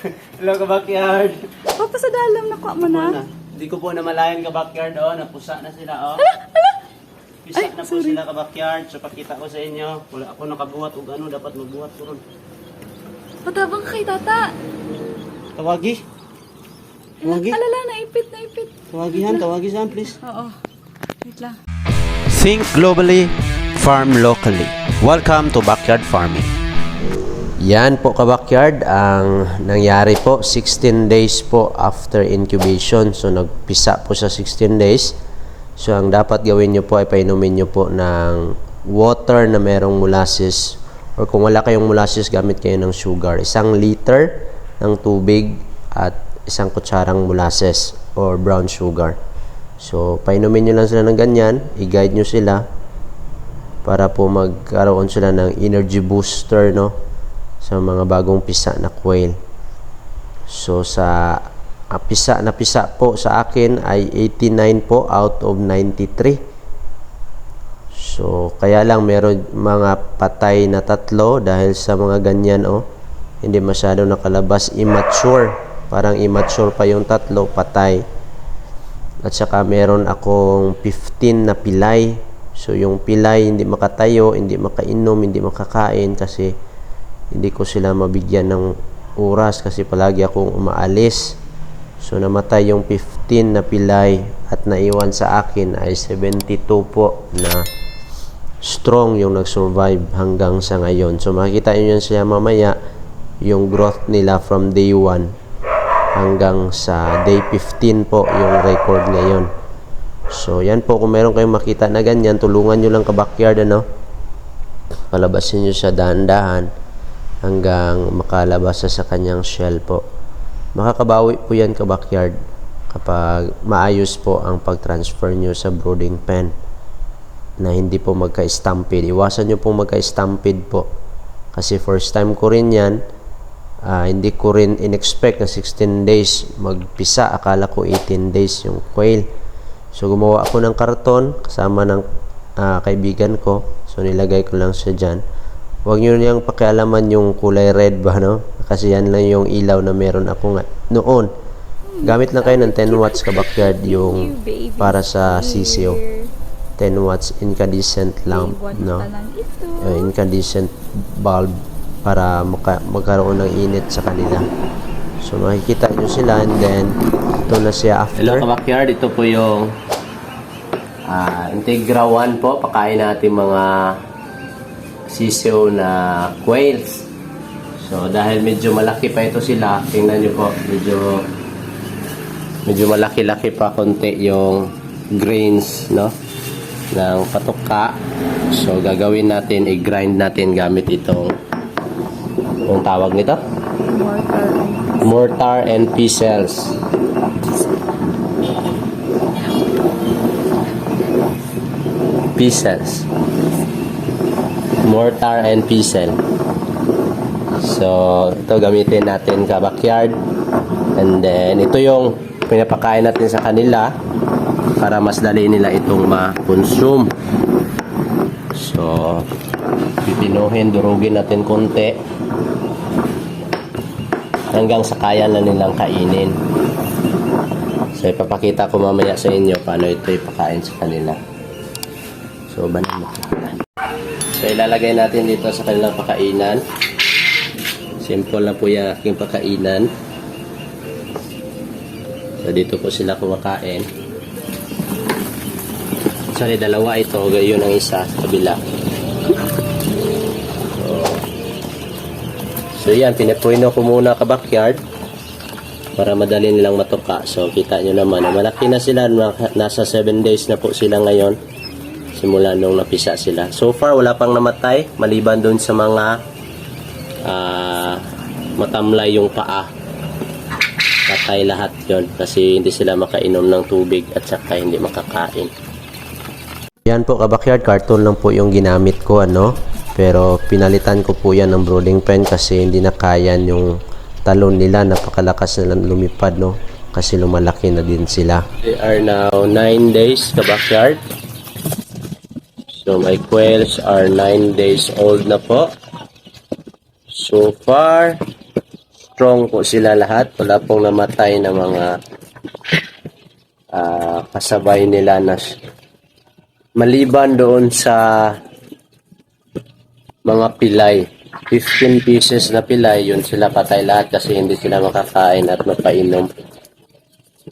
Hello ka backyard. Papa sa dalam na mo na. Hindi ko po namalayan ka backyard oh, napusa na sila oh. Pisa Ay, na po sorry. sila ka backyard. So pakita ko sa inyo, wala ako nakabuhat og ano dapat magbuhat ko ron. Patabang ka kay tata. Tawagi. Tawagi. Alala, naipit, naipit. Tawagihan, tawagihan please. Oo. Wait lang. Think globally, farm locally. Welcome to Backyard Farming. Yan po ka-backyard, ang nangyari po 16 days po after incubation. So nagpisa po sa 16 days. So ang dapat gawin nyo po ay painumin nyo po ng water na merong molasses or kung wala kayong molasses, gamit kayo ng sugar. Isang liter ng tubig at isang kutsarang molasses or brown sugar. So, painumin nyo lang sila ng ganyan, i-guide nyo sila para po magkaroon sila ng energy booster, no? Sa mga bagong pisa na quail. So, sa ah, pisa na pisa po sa akin ay 89 po out of 93. So, kaya lang meron mga patay na tatlo dahil sa mga ganyan, oh. Hindi masyado nakalabas. Immature. Parang immature pa yung tatlo, patay. At saka meron akong 15 na pilay. So, yung pilay hindi makatayo, hindi makainom, hindi makakain kasi hindi ko sila mabigyan ng oras kasi palagi akong umaalis. So, namatay yung 15 na pilay at naiwan sa akin ay 72 po na strong yung nag-survive hanggang sa ngayon. So makikita nyo yan siya mamaya yung growth nila from day 1 hanggang sa day 15 po yung record ngayon. So yan po kung meron kayong makita na ganyan, tulungan nyo lang ka-backyard ano. Palabasin nyo siya dahan-dahan hanggang makalabas sa kanyang shell po. Makakabawi po yan ka-backyard kapag maayos po ang pag-transfer nyo sa brooding pen na hindi po magka-stampede. Iwasan nyo po magka-stampede po. Kasi first time ko rin yan, ah, hindi ko rin in-expect na 16 days magpisa. Akala ko 18 days yung quail. So gumawa ako ng karton kasama ng ah, kaibigan ko. So nilagay ko lang siya dyan. Huwag nyo niyang pakialaman yung kulay red ba, no? Kasi yan lang yung ilaw na meron ako nga noon. Gamit lang kayo ng 10 watts ka backyard yung para sa CCO. 10 watts incandescent lamp, no? uh, incandescent bulb para maka, magkaroon ng init sa kanila. So makikita nyo sila and then ito na siya after. Hello backyard, ito po yung ah, Integra 1 po. Pakain natin mga sisiw na quails. So dahil medyo malaki pa ito sila, tingnan nyo po, medyo medyo malaki-laki pa konti yung grains, no? ng patuka. So, gagawin natin, i-grind natin gamit itong ang tawag nito? Mortar. Mortar and pieces. Pieces. Mortar and pieces. So, ito gamitin natin ka backyard. And then, ito yung pinapakain natin sa kanila para mas dali nila itong ma-consume. So, pipinuhin, durugin natin konti hanggang sa kaya na nilang kainin. So, ipapakita ko mamaya sa inyo paano ito ipakain sa kanila. So, banan mo. So, ilalagay natin dito sa kanilang pakainan. Simple na po yung aking pakainan. So, dito po sila kumakain. Sorry, dalawa ito. Yun ang isa sa kabila. So, so yan, pinapuino ko muna ka backyard para madali nilang matuka. So, kita nyo naman, na malaki na sila. Nasa 7 days na po sila ngayon. Simula nung napisa sila. So far, wala pang namatay. Maliban doon sa mga ah, matamlay yung paa. Patay lahat yon kasi hindi sila makainom ng tubig at saka hindi makakain. Yan po ka-backyard carton lang po yung ginamit ko ano. Pero pinalitan ko po yan ng brooding pen kasi hindi na kaya yung talon nila. Napakalakas na lang lumipad no. Kasi lumalaki na din sila. They are now 9 days ka-backyard. So my quails are 9 days old na po. So far, strong po sila lahat. Wala pong namatay na mga ah, kasabay nila na maliban doon sa mga pilay. 15 pieces na pilay, yun sila patay lahat kasi hindi sila makakain at mapainom.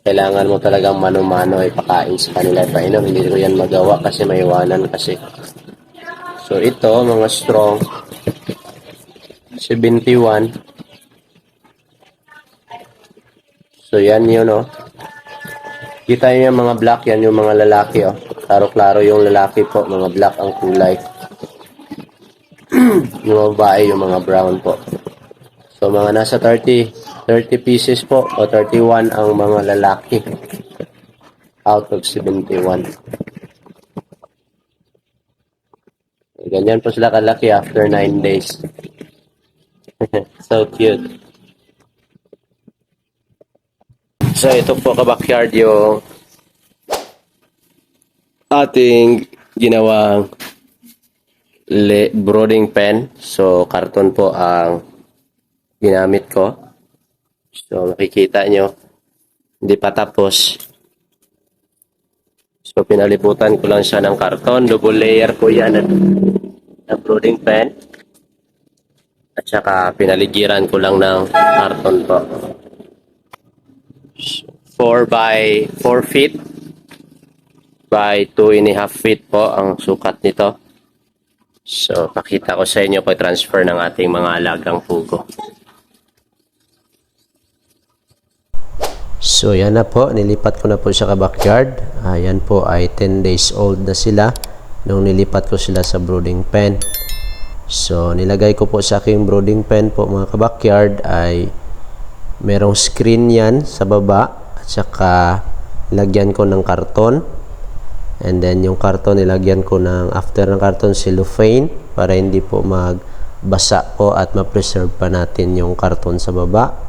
Kailangan mo talagang mano-mano ipakain sa kanila ipainom. Hindi ko yan magawa kasi may iwanan kasi. So ito, mga strong, 71. So yan yun oh. Kita niyo yung mga black, yan yung mga lalaki oh. Klaro-klaro yung lalaki po, mga black ang kulay. yung babae yung mga brown po. So mga nasa 30, 30 pieces po o 31 ang mga lalaki out of 71. Ganyan po sila kalaki after 9 days. so cute. So ito po ka-backyard yung ating ginawang brooding pen. So karton po ang ginamit ko. So makikita nyo, hindi pa tapos. So pinalibutan ko lang siya ng karton. Double layer ko yan ng, ng brooding pen. At saka pinaligiran ko lang ng karton po. 4 by 4 feet by 2 and a half feet po ang sukat nito. So, pakita ko sa inyo po transfer ng ating mga alagang pugo. So, yan na po. Nilipat ko na po siya ka-backyard. Ayan po ay 10 days old na sila nung nilipat ko sila sa brooding pen. So, nilagay ko po sa aking brooding pen po mga ka-backyard ay merong screen yan sa baba at saka lagyan ko ng karton and then yung karton nilagyan ko ng after ng karton cellophane para hindi po magbasa po at ma-preserve pa natin yung karton sa baba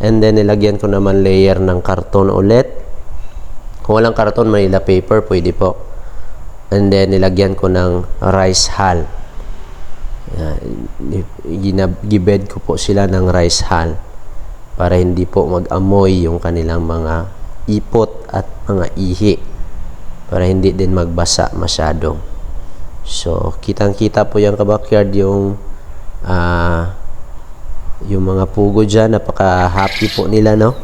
and then nilagyan ko naman layer ng karton ulit. Kung walang karton manila paper pwede po. And then nilagyan ko ng rice hull. Ginab- gibed ko po sila ng rice hull para hindi po mag-amoy yung kanilang mga ipot at mga ihi. Para hindi din magbasa masyado. So, kitang-kita po yung kabakyard yung ah yung mga pugo dyan, napaka-happy po nila, no?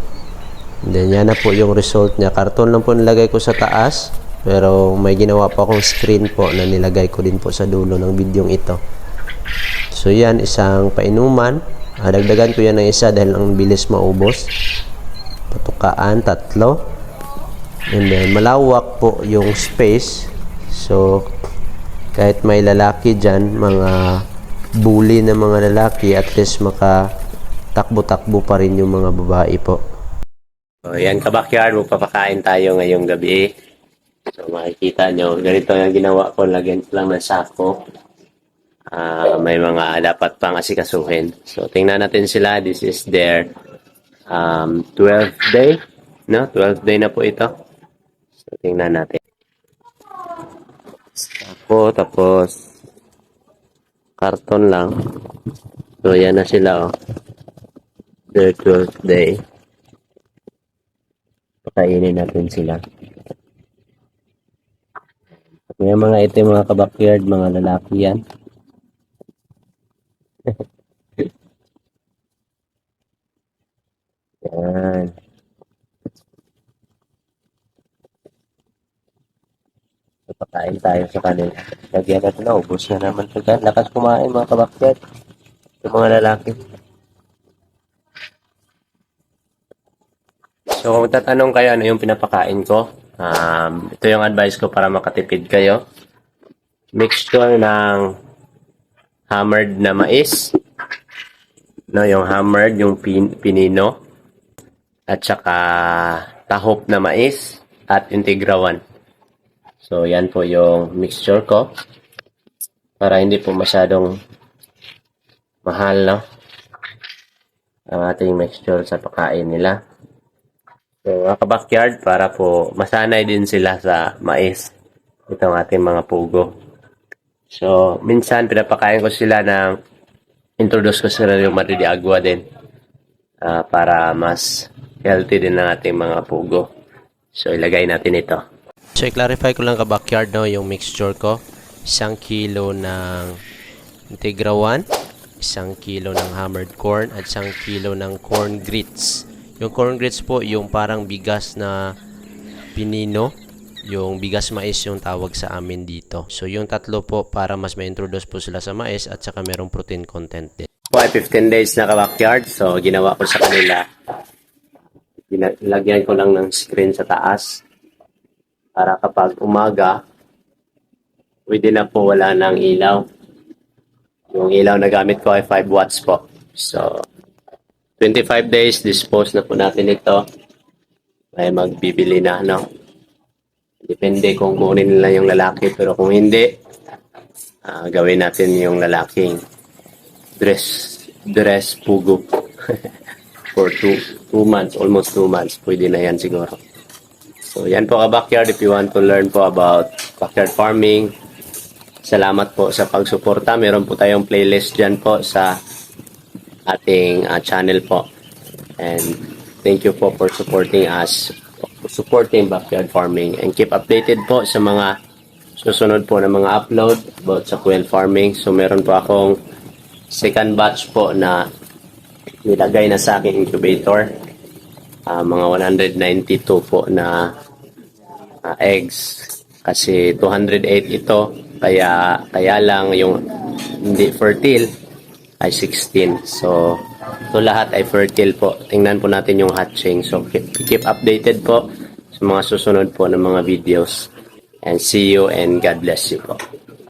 And then, yan na po yung result niya. Karton lang po nilagay ko sa taas, pero may ginawa po akong screen po na nilagay ko din po sa dulo ng bidyong ito. So, yan, isang painuman. Ah, dagdagan ko yan ng isa dahil ang bilis maubos. Patukaan, tatlo. And then, malawak po yung space. So, kahit may lalaki dyan, mga bully na mga lalaki, at least maka takbo-takbo pa rin yung mga babae po. So, yan ka-backyard, magpapakain tayo ngayong gabi. So, makikita nyo, ganito yung ginawa ko, lagyan lang ng sako. Ah, may mga dapat pang asikasuhin. So, tingnan natin sila. This is their um, 12th day. No? 12th day na po ito. So, tingnan natin. Ako, tapos karton lang. So, yan na sila, oh. Their 12th day. Pakainin natin sila. At may mga ito yung mga kabakyard, mga lalaki yan. Yan. Papakain tayo sa kanila. Lagyan natin na, ubos na naman agad. Lakas kumain mga kabakyat. Yung mga lalaki. So kung tatanong kayo ano yung pinapakain ko, um, ito yung advice ko para makatipid kayo. Mixture ng hammered na mais, no, yung hammered, yung pin, pinino, at saka tahop na mais, at integrawan. So, yan po yung mixture ko. Para hindi po masyadong mahal, no? Ang ating mixture sa pagkain nila. So, mga backyard para po masanay din sila sa mais. Itong ating mga pugo. So, minsan pinapakain ko sila ng introduce ko sila yung Madrid Agua din. ah, para mas healthy din ang ating mga pugo. So, ilagay natin ito. So, i-clarify ko lang ka backyard no, yung mixture ko. Isang kilo ng Integra 1, isang kilo ng hammered corn, at isang kilo ng corn grits. Yung corn grits po, yung parang bigas na pinino, yung bigas mais yung tawag sa amin dito. So, yung tatlo po, para mas ma-introduce po sila sa mais at saka merong protein content din. Po ay 15 days na ka-backyard. So, ginawa ko sa kanila. Lagyan ko lang ng screen sa taas para kapag umaga, pwede na po wala ng ilaw. Yung ilaw na gamit ko ay 5 watts po. So, 25 days, dispose na po natin ito. Ay magbibili na, no? Depende kung kunin nila yung lalaki. Pero kung hindi, ah, gawin natin yung lalaking dress, dress pugo. For two, two months, almost two months. Pwede na yan siguro. So, yan po ka-backyard. If you want to learn po about backyard farming, salamat po sa pagsuporta. Meron po tayong playlist dyan po sa ating ah, channel po. And thank you po for supporting us, supporting backyard farming. And keep updated po sa mga susunod po na mga upload about sa quail farming. So meron po akong second batch po na nilagay na sa aking incubator. Ah, mga 192 po na ah, eggs. Kasi 208 ito. Kaya kaya lang yung hindi fertile ay 16 so ito lahat ay fertile po. Tingnan po natin yung hatching. So keep, keep updated po sa mga susunod po ng mga videos. And see you and God bless you po